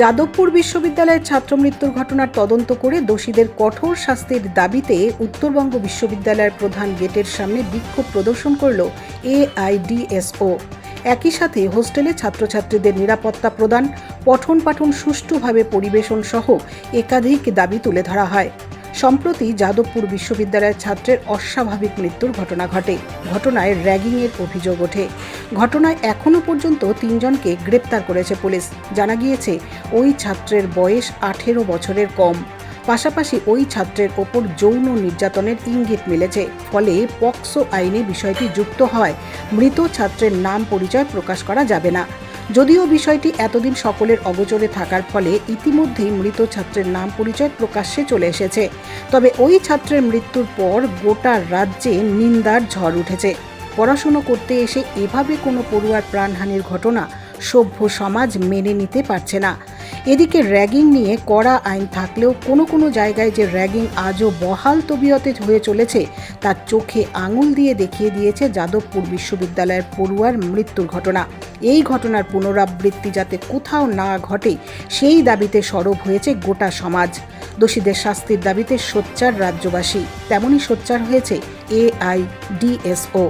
যাদবপুর বিশ্ববিদ্যালয়ের ছাত্র মৃত্যুর ঘটনার তদন্ত করে দোষীদের কঠোর শাস্তির দাবিতে উত্তরবঙ্গ বিশ্ববিদ্যালয়ের প্রধান গেটের সামনে বিক্ষোভ প্রদর্শন করল এআইডিএসও। একই সাথে হোস্টেলে ছাত্রছাত্রীদের নিরাপত্তা প্রদান পঠন পাঠন সুষ্ঠুভাবে পরিবেশন সহ একাধিক দাবি তুলে ধরা হয়। সম্প্রতি যাদবপুর বিশ্ববিদ্যালয়ের ছাত্রের অস্বাভাবিক মৃত্যুর ঘটনা ঘটে। ঘটনায় র্যাগিংয়ের অভিযোগ ওঠে। ঘটনায় এখনও পর্যন্ত তিনজনকে গ্রেপ্তার করেছে পুলিশ। জানা গিয়েছে, ওই ছাত্রের বয়স আঠেরো বছরের কম। পাশাপাশি ওই ছাত্রের ওপর যৌন নির্যাতনের ইঙ্গিত মিলেছে। ফলে পক্সো আইনে বিষয়টি যুক্ত হয়। মৃত ছাত্রের নাম পরিচয় প্রকাশ করা যাবে না। যদিও বিষয়টি এতদিন সকলের অগোচরে থাকার ফলে ইতিমধ্যেই মৃত ছাত্রের নাম পরিচয় প্রকাশ্যে চলে এসেছে। তবে ওই ছাত্রের মৃত্যুর পর গোটা রাজ্যে নিন্দার ঝড় উঠেছে। পড়াশুনো করতে এসে এভাবে কোনো পড়ুয়ার প্রাণহানির ঘটনা সভ্য সমাজ মেনে নিতে পারছে না। এদিকে র্যাগিং নিয়ে কড়া আইন থাকলেও কোনো কোনো জায়গায় যে র্যাগিং আজও বহাল তবিয়তে হয়ে চলেছে তার চোখে আঙুল দিয়ে দেখিয়ে দিয়েছে যাদবপুর বিশ্ববিদ্যালয়ের পড়ুয়ার মৃত্যুর ঘটনা। এই ঘটনার পুনরাবৃত্তি যাতে কোথাও না ঘটে, সেই দাবিতে সরব হয়েছে গোটা সমাজ। দোষীদের শাস্তির দাবিতে সোচ্চার রাজ্যবাসী। তেমনই সোচ্চার হয়েছে এআইডিএসও।